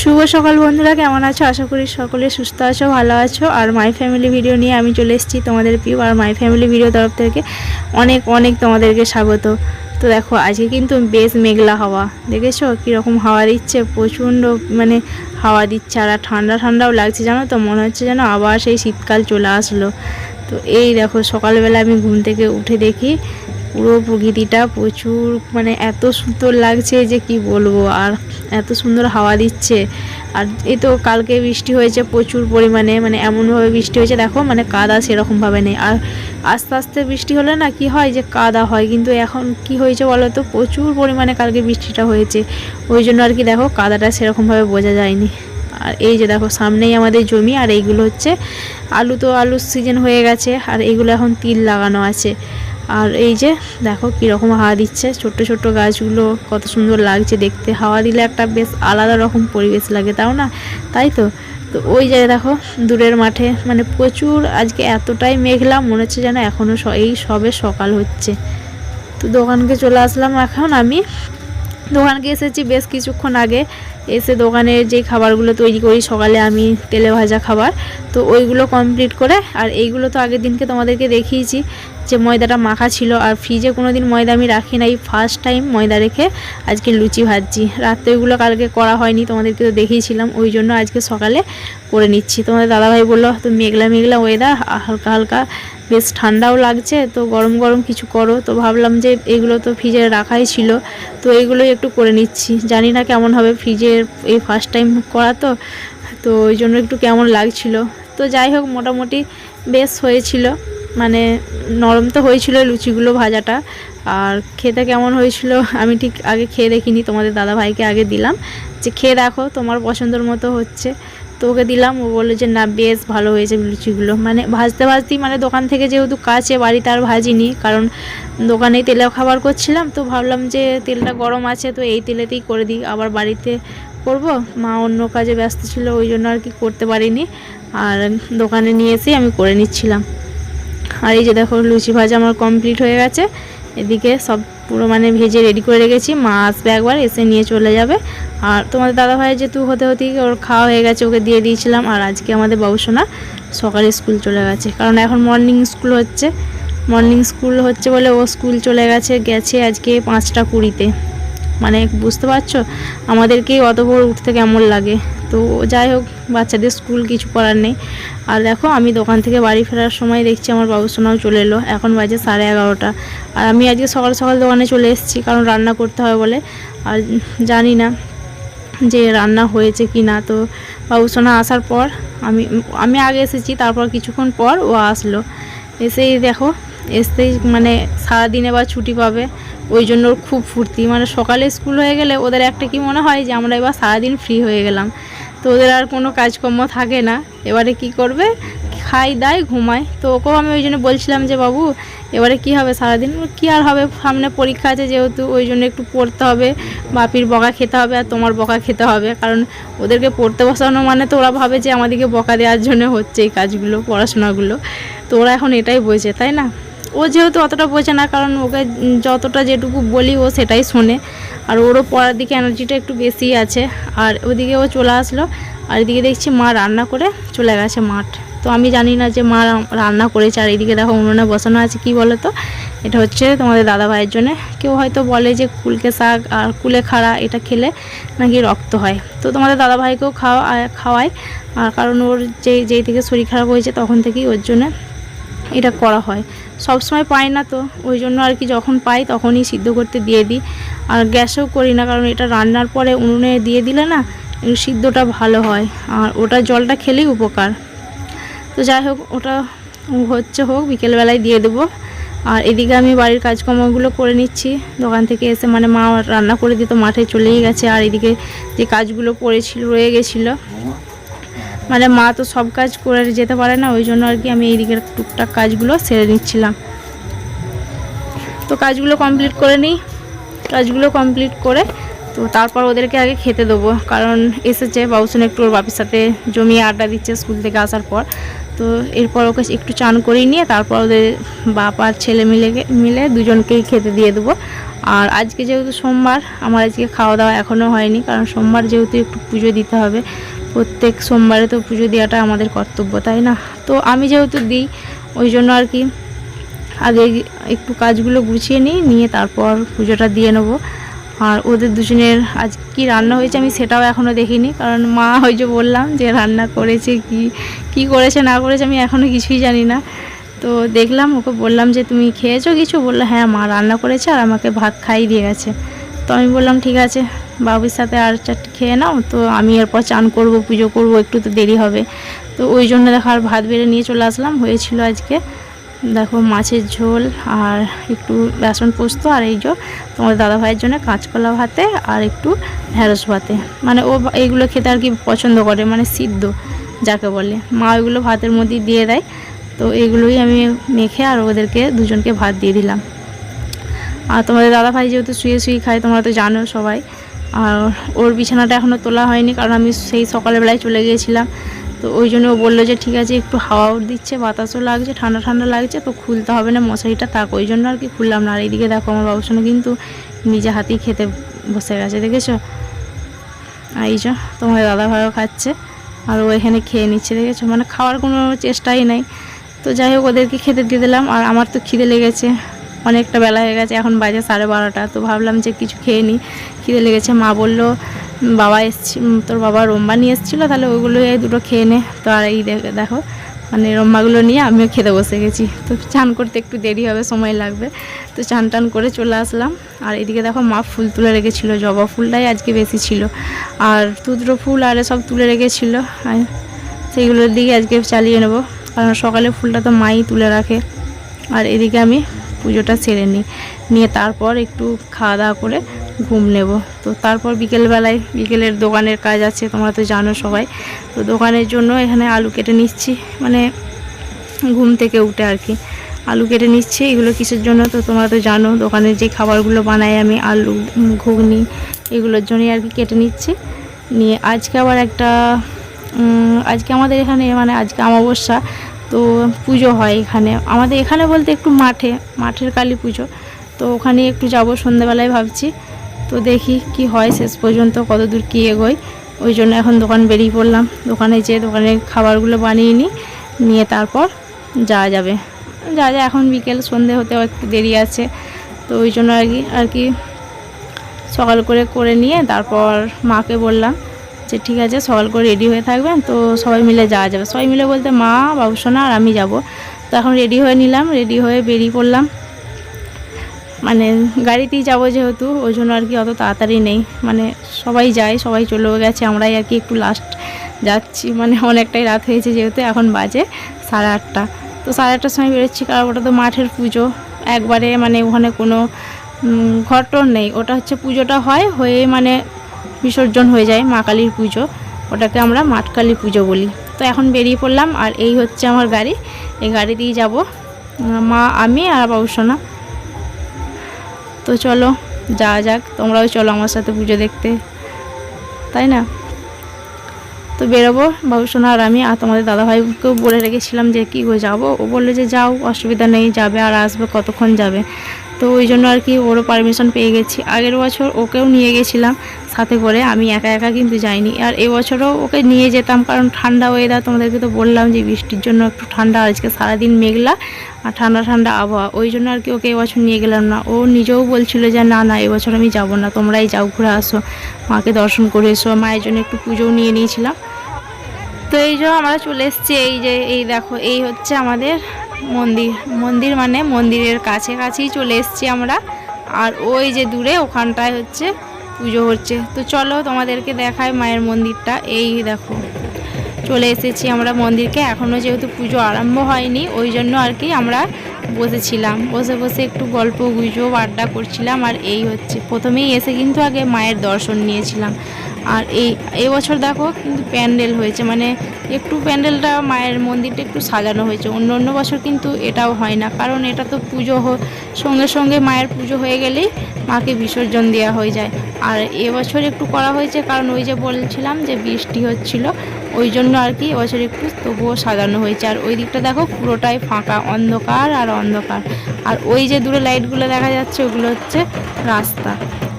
শুভ সকাল বন্ধুরা, কেমন আছো? আশা করি সকলে সুস্থ আছো, ভালো আছো। আর মাই ফ্যামিলি ভিডিও নিয়ে আমি চলে এসেছি তোমাদের প্রিয় আর মাই ফ্যামিলি ভিডিও তরফ থেকে অনেক অনেক তোমাদেরকে স্বাগত। তো দেখো, আজকে কিন্তু বেশ মেঘলা হাওয়া, দেখেছ? কীরকম হাওয়া দিচ্ছে, প্রচণ্ড মানে হাওয়া দিচ্ছে, আর ঠান্ডা ঠান্ডাও লাগছে, জানো তো? মনে হচ্ছে যেন আবার সেই শীতকাল চলে আসলো। তো এই দেখো সকালবেলা আমি ঘুম থেকে উঠে দেখি পুরো প্রকৃতিটা প্রচুর মানে এত সুন্দর লাগছে যে কি বলব, আর এত সুন্দর হাওয়া দিচ্ছে। আর এই তো কালকে বৃষ্টি হয়েছে প্রচুর পরিমাণে মানে এমনভাবে বৃষ্টি হয়েছে, দেখো মানে কাদা সেরকমভাবে নেই। আর আস্তে আস্তে বৃষ্টি হলে না কি হয় যে কাদা হয়, কিন্তু এখন কি হয়েছে বলো তো, প্রচুর পরিমাণে কালকে বৃষ্টিটা হয়েছে। ওই জন্য আর কি দেখো, কাদাটা সেরকমভাবে বোঝা যায়নি। আর এই যে দেখো, সামনেই আমাদের জমি, আর এইগুলো হচ্ছে আলু তো আলুর সিজন হয়ে গেছে, আর এইগুলো এখন তিল লাগানো আছে। আর এই যে দেখো কীরকম হাওয়া দিচ্ছে, ছোট্ট ছোট্ট গাছগুলো কত সুন্দর লাগছে দেখতে। হাওয়া দিলে একটা বেশ আলাদা রকম পরিবেশ লাগে, তাও না? তাই তো? তো ওই জায়গায় দেখো দূরের মাঠে মানে প্রচুর আজকে এতটাই মেঘলা, মনে হচ্ছে যেন এখনও এই সবে সকাল হচ্ছে। তো দোকানকে চলে আসলাম এখন আমি। দোকানকে এসেছি বেশ কিছুক্ষণ আগে। এসে দোকানের যে খাবারগুলো তৈরি করি, সকালে আমি তেলে ভাজা খাবার, তো ওইগুলো কমপ্লিট করে, আর এইগুলো তো আগের দিনকে তোমাদেরকে দেখিয়েছি। যে ময়দাটা মাখা ছিল আর ফ্রিজে কোনো দিন ময়দা আমি রাখি নাই। ফার্স্ট টাইম ময়দা রেখে আজকে লুচি ভাজছি। রাত্রে ওইগুলো কালকে করা হয়নি, তোমাদেরকে তো দেখিয়েছিলাম, ওই জন্য আজকে সকালে করে নিচ্ছি। তোমাদের দাদাভাই বলল, তো মেঘলা মেঘলা ওয়েদার হালকা হালকা, বেশ ঠান্ডাও লাগছে, তো গরম গরম কিছু করো। তো ভাবলাম যে এগুলো তো ফ্রিজে রাখাই ছিল, তো এইগুলোই একটু করে নিচ্ছি। জানি না কেমন হবে ফ্রিজের এই ফার্স্ট টাইম করা তো তো ওই জন্য একটু কেমন লাগছিল। তো যাই হোক, মোটামুটি বেশ হয়েছিল। মানে নরম তো হয়েছিল লুচিগুলো ভাজাটা। আর খেতে কেমন হয়েছিল আমি ঠিক আগে খেয়ে দেখিনি, তোমাদের দাদা ভাইকে আগে দিলাম। যে খেয়ে দেখো, তোমার পছন্দের মতো হচ্ছে। তো ওকে দিলাম, ও বলল যে, না, বেশ ভালো হয়েছে লুচিগুলো। মানে ভাজতে ভাজতেই মানে দোকান থেকে যেহেতু কাছে, বাড়িতে আর ভাজিনি, কারণ দোকানেই তেলে খাবার করছিলাম। তো ভাবলাম যে, তেলটা গরম আছে, তো এই তেলেতেই করে দিই। আবার বাড়িতে করব। মা অন্য কাজে ব্যস্ত ছিল, ওই জন্য আর কি করতে পারিনি। আর দোকানে নিয়ে এসেই আমি করে নিচ্ছিলাম। আর এই যে দেখো, লুচি ভাজা আমার কমপ্লিট হয়ে গেছে। এদিকে সব পুরো মানে ভেজে রেডি করে রেখেছি। মা আসবে একবার, এসে নিয়ে চলে যাবে। আর তোমাদের দাদা ভাইয়ের যেহেতু হতে হতেই ওর খাওয়া হয়ে গেছে, ওকে দিয়ে দিয়েছিলাম। আর আজকে আমাদের বাবুসোনা সকালে স্কুল চলে গেছে। কারণ এখন মর্নিং স্কুল হচ্ছে। মর্নিং স্কুল হচ্ছে বলে ও স্কুল চলে গেছে গেছে আজকে পাঁচটা কুড়িতে। মানে বুঝতে পারছ? আমাদেরকেই অত ভোর উঠতে কেমন লাগে? তো যাই হোক, বাচ্চাদের স্কুল কিছু করার নেই। আর দেখো, আমি দোকান থেকে বাড়ি ফেরার সময় দেখছি আমার বাবু সোনাও চলে এলো। এখন বাজে সাড়ে এগারোটা। আর আমি আজকে সকাল সকাল দোকানে চলে এসেছি, কারণ রান্না করতে হয় বলে। আর জানি না যে রান্না হয়েছে কি না। তো বাবু সোনা আসার পর আমি আমি আগে এসেছি, তারপর কিছুক্ষণ পর ও আসলো। এসেই দেখো এসতেই মানে সারাদিনে এবার ছুটি পাবে, ওই জন্য ওর খুব ফুর্তি। মানে সকালে স্কুল হয়ে গেলে ওদের একটা কি মনে হয় যে, আমরা এবার সারাদিন ফ্রি হয়ে গেলাম। তো ওদের আর কোনো কাজকর্ম থাকে না। এবারে কি করবে? খাই দায়, ঘুমায়। তো ওকেও আমি ওই জন্য বলছিলাম যে, বাবু, এবারে কি হবে সারাদিন? কি আর হবে? সামনে পরীক্ষা আছে যেহেতু, ওই জন্য একটু পড়তে হবে। বাপির বকা খেতে হবে আর তোমার বকা খেতে হবে। কারণ ওদেরকে পড়তে বসানো মানে তো ওরা ভাবে যে, আমাদেরকে বকা দেওয়ার জন্য হচ্ছে এই কাজগুলো, পড়াশোনাগুলো। তো ওরা এখন এটাই বোঝে, তাই না? ও যেহেতু অতটা বোঝে না, কারণ ওকে যতটা যেটুকু বলি ও সেটাই শোনে। আর ওরও পড়ার দিকে এনার্জিটা একটু বেশি আছে। আর ওদিকে ও চলে আসলো, আর এদিকে দেখছি মা রান্না করে চলে গেছে মাঠ। তো আমি জানি না যে মা রান্না করেছে, আর এদিকে দেখো উনুনে বসানো আছে, কি বলো তো এটা হচ্ছে তোমাদের দাদা ভাইয়ের জন্য। কেউ হয়তো বলে যে কুলকে শাক আর কুলে খাড়া এটা খেলে নাকি রক্ত হয়। তো তোমাদের দাদা ভাইকেও খাওয়া, খাওয়ায়। আর কারণ ওর যেই যেই থেকে শরীর খারাপ হয়েছে তখন থেকেই ওর জন্য এটা করা হয়। সব সময় পাই না তো, ওই জন্য আর কি যখন পাই তখনই সিদ্ধ করতে দিয়ে দিই। আর গ্যাসেও করি না, কারণ এটা রান্নার পরে উনুনে দিয়ে দিলে না সিদ্ধটা ভালো হয়। আর ওটা জলটা খেলেই উপকার। তো যাই হোক, ওটা হচ্ছে হোক, বিকেলবেলায় দিয়ে দেবো। আর এদিকে আমি বাড়ির কাজকর্মগুলো করে নিচ্ছি। দোকান থেকে এসে মানে মা রান্না করে দিত, মাঠে চলেই গেছে। আর এদিকে যে কাজগুলো পড়েছিল রয়ে গেছিল। মানে মা তো সব কাজ করে যেতে পারে না, ওই জন্য আর কি আমি এই দিকের টুকটাক কাজগুলো সেরে নিচ্ছিলাম। তো কাজগুলো কমপ্লিট করে নিই, কাজগুলো কমপ্লিট করে তো তারপর ওদেরকে আগে খেতে দেবো, কারণ এসেছে বাবুসন একটু ওর বাপির সাথে জমিয়ে আড্ডা দিচ্ছে স্কুল থেকে আসার পর। তো এরপর ওকে একটু চান করিয়ে নিয়ে তারপর ওদের বাপ আর ছেলে মিলে মিলে দুজনকেই খেতে দিয়ে দেবো। আর আজকে যেহেতু সোমবার, আমার আজকে খাওয়া দাওয়া এখনও হয়নি, কারণ সোমবার যেহেতু একটু পুজো দিতে হবে প্রত্যেক সোমবারে তো পুজো দেওয়াটা আমাদের কর্তব্য, তাই না? তো আমি যেহেতু দিই, ওই জন্য আর কি আগে একটু কাজগুলো গুছিয়ে নিই, নিয়ে তারপর পুজোটা দিয়ে নেব। আর ওদের দুজনের আজ কি রান্না হয়েছে আমি সেটাও এখনও দেখিনি, কারণ মা যে বললাম যে রান্না করেছে, কি কি করেছে, না করেছে আমি এখনও কিছুই জানি না। তো দেখলাম, ওকে বললাম যে, তুমি খেয়েছো কিছু? বলল হ্যাঁ মা রান্না করেছে আর আমাকে ভাত খাইয়ে দিয়ে গেছে। তো আমি বললাম, ঠিক আছে। বাবুর সাথে আর চারটে খেয়ে নাও, তো আমি এরপর চান করব, পুজো করব, একটু তো দেরি হবে। তো ওই জন্য দেখো আর ভাত বেড়ে নিয়ে চলে আসলাম, হয়েছিল আজকে দেখো মাছের ঝোল আর একটু বেসন পোস্ত আর এই যে তোমার দাদা ভাইয়ের জন্য কাঁচকলা ভাতে আর একটু ঢ্যাঁড়স ভাতে। মানে ও এইগুলো খেতে আর কি পছন্দ করে মানে সিদ্ধ যাকে বলে। মা ওইগুলো ভাতের মধ্যে দিয়ে দেয়, তো এগুলোই আমি মেখে আর ওদেরকে দুজনকে ভাত দিয়ে দিলাম। আর তোমাদের দাদা ভাই যেহেতু শুয়ে শুয়ে খায়, তোমরা তো জানো সবাই আর ওর বিছানাটা এখনও তোলা হয়নি, কারণ আমি সেই সকালবেলায় চলে গিয়েছিলাম। তো ওই জন্য ও বলল যে, ঠিক আছে, একটু হাওয়াও দিচ্ছে, বাতাসও লাগছে, ঠান্ডা ঠান্ডা লাগছে, তো খুলতে হবে না, মশারিটা থাক। ওই জন্য আর কি খুললাম না। আর এইদিকে দেখো, আমার বাবুসোনা কিন্তু নিজে হাতেই খেতে বসে গেছে, দেখেছ? এই যে, তোমার দাদা ভাইও খাচ্ছে, আর ও এখানে খেয়ে নিচ্ছে, দেখেছ? মানে খাওয়ার কোনো চেষ্টাই নাই। তো যাই হোক, ওদেরকে খেতে দিয়ে দিলাম, আর আমার তো খিদে লেগেছে। অনেকটা বেলা হয়ে গেছে, এখন বাজে সাড়ে বারোটা, তো ভাবলাম যে কিছু খেয়ে নিই খিদে লেগেছে, মা বলল, বাবা এসছি তোর বাবা রম্বা নিয়ে এসেছিল, তাহলে ওইগুলো দুটো খেয়ে নে। তো আর এই দেখ- মানে রম্বাগুলো নিয়ে আমিও খেতে বসে গেছি। তো চান করতে একটু দেরি হবে, সময় লাগবে। তো চান টান করে চলে আসলাম। আর এদিকে দেখো, মা ফুল তুলে রেখেছিলো, জবা ফুলটাই আজকে বেশি ছিল। আর তুদ্র ফুল আর সব তুলে রেখেছিলো সেইগুলোর দিকে আজকে চালিয়ে নেব। কারণ সকালে ফুলটা তো মাই তুলে রাখে। আর এদিকে আমি পুজোটা সেরে নিই। নিয়ে তারপর একটু খাওয়া দাওয়া করে ঘুম নেব। তো তারপর বিকেলবেলায়, বিকেলের দোকানের কাজ আছে, তোমরা তো জানো সবাই। তো দোকানের জন্য এখানে আলু কেটে নিচ্ছি মানে ঘুম থেকে উঠে আর কি। আলু কেটে নিচ্ছি, এগুলো কিসের জন্য তো তোমরা তো জানো, দোকানের যে খাবারগুলো বানাই আমি, আলু, ঘুগনি, এগুলোর জন্যই আর কি কেটে নিচ্ছি। নিয়ে আজকে আবার একটা আজকে আমাদের এখানে মানে আজকে অমাবস্যা তো পুজো হয় এখানে। আমাদের এখানে বলতে একটু মাঠে, মাঠের কালী পুজো। তো ওখানে একটু যাব সন্ধ্যেবেলায় ভাবছি। তো দেখি কি হয় শেষ পর্যন্ত কত দূর কী এগোয়। ওই জন্য এখন দোকান বেরিয়ে পড়লাম। দোকানে যেয়ে দোকানের খাবারগুলো বানিয়ে নিই, নিয়ে তারপর যাওয়া যাবে। যা যা এখন বিকেল, সন্ধে হতেও একটু দেরি আছে। তো ওই জন্য আর কি আর কি সকাল করে করে নিয়ে তারপর মাকে বললাম যে ঠিক আছে সকাল করে রেডি হয়ে থাকবেন তো সবাই মিলে যাওয়া যাবে। সবাই মিলে বলতে মা বাবুসোনা আর আমি যাব। তো এখন রেডি হয়ে নিলাম রেডি হয়ে বেরিয়ে পড়লাম। মানে গাড়িতেই যাব যেহেতু, ওই জন্য আর কি অত তাড়াতাড়ি নেই। মানে সবাই যায়, সবাই চলেও গেছে, আমরাই আর কি একটু লাস্ট যাচ্ছি। মানে অনেকটাই রাত হয়েছে যেহেতু, এখন বাজে সাড়ে আটটা। তো সাড়ে আটটার সময় বেরোচ্ছি, কারণ ওটা তো মাঠের পুজো। একবারে মানে ওখানে কোনো ঘটন নেই। ওটা হচ্ছে পুজোটা হয় হয়ে মানে বিসর্জন হয়ে যায় মা কালীর পুজো। ওটাকে আমরা মাঠকালী পুজো বলি। তো এখন বেরিয়ে পড়লাম আর এই হচ্ছে আমার গাড়ি। এই গাড়ি দিয়ে যাব। মা, আমি আর বাবুসোনা তো চলো, যাওয়া যাক। তোমরাও চলো আমার সাথে পুজো দেখতে। তাই না? তো বেরোবো বাবুসোনা আর আমি। আর তোমাদের দাদাভাইকেও বলে রেখেছিলাম যে, কী গো, যাব? ও বলল যে, যাও, অসুবিধা নেই, যাবে আর আসবে কতক্ষণ যাবে? তো ওই জন্য আর কি ওরও পারমিশন পেয়ে গেছি। আগের বছর ওকেও নিয়ে গেছিলাম, সাথে করে আমি একা একা কিন্তু যাইনি। আর এবছরও ওকে নিয়ে যেতাম, কারণ ঠান্ডা ওয়েদার তোমাদেরকে তো বললাম যে বৃষ্টির জন্য একটু ঠান্ডা, আজকে সারাদিন মেঘলা আর ঠান্ডা ঠান্ডা আবহাওয়া। ওই জন্য আর কি ওকে এবছর নিয়ে গেলাম না। ও নিজেও বলছিল যে, না না এবছর আমি যাব না, তোমরাই যাও, ঘুরে আসো, মাকে দর্শন করে এসো। মায়ের জন্য একটু পুজোও নিয়ে নিয়েছিলাম। তো এই যে আমরা চলে এসেছি, এই যে, এই দেখো, এই হচ্ছে আমাদের মন্দির মন্দির মানে মন্দিরের কাছে কাছেই চলে এসেছি আমরা। আর ওই যে দূরে ওখানটায় হচ্ছে পুজো হচ্ছে। তো চলো তোমাদেরকে দেখায় মায়ের মন্দিরটা। এই দেখো, চলে এসেছি আমরা মন্দিরকে। এখনও যেহেতু পুজো আরম্ভ হয়নি, ওই জন্য আর কি আমরা বসেছিলাম। বসে বসে একটু গল্প, গুজব, আড্ডা করছিলাম। আর এই হচ্ছে, প্রথমেই এসে কিন্তু আগে মায়ের দর্শন নিয়েছিলাম। আর এই এবছর দেখো কিন্তু প্যান্ডেল হয়েছে মানে একটু প্যান্ডেলটা মায়ের মন্দিরটা একটু সাজানো হয়েছে। অন্য অন্য বছর কিন্তু এটাও হয় না, কারণ এটা তো পুজো সঙ্গে সঙ্গে মায়ের পুজো হয়ে গেলেই মাকে বিসর্জন দেওয়া হয়ে যায়। আর এবছর একটু করা হয়েছে, কারণ ওই যে বলছিলাম যে বৃষ্টি হচ্ছিল, ওই জন্য আর কি এবছর একটু তবুও সাজানো হয়েছে। আর ওই দিকটা দেখো পুরোটাই ফাঁকা, অন্ধকার আর অন্ধকার। আর ওই যে দূরে লাইটগুলো দেখা যাচ্ছে, ওগুলো হচ্ছে রাস্তা।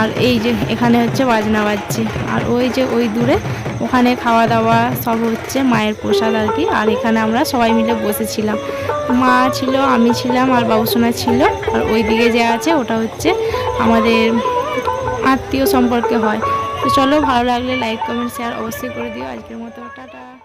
আর এই যে এখানে হচ্ছে বাজনা বাজছে। আর ওই যে ওই দূরে ওখানে খাওয়া দাওয়া সব হচ্ছে মায়ের প্রসাদ আর কি। আর এখানে আমরা সবাই মিলে বসেছিলাম। মা ছিল, আমি ছিলাম আর বাবুসোনা ছিল। আর ওই দিকে যে আছে ওটা হচ্ছে আমাদের আত্মীয় সম্পর্কে হয়। তো চলো ভালো লাগলে লাইক কমেন্ট শেয়ার অবশ্যই করে দিও। আজকের মতো টাটা।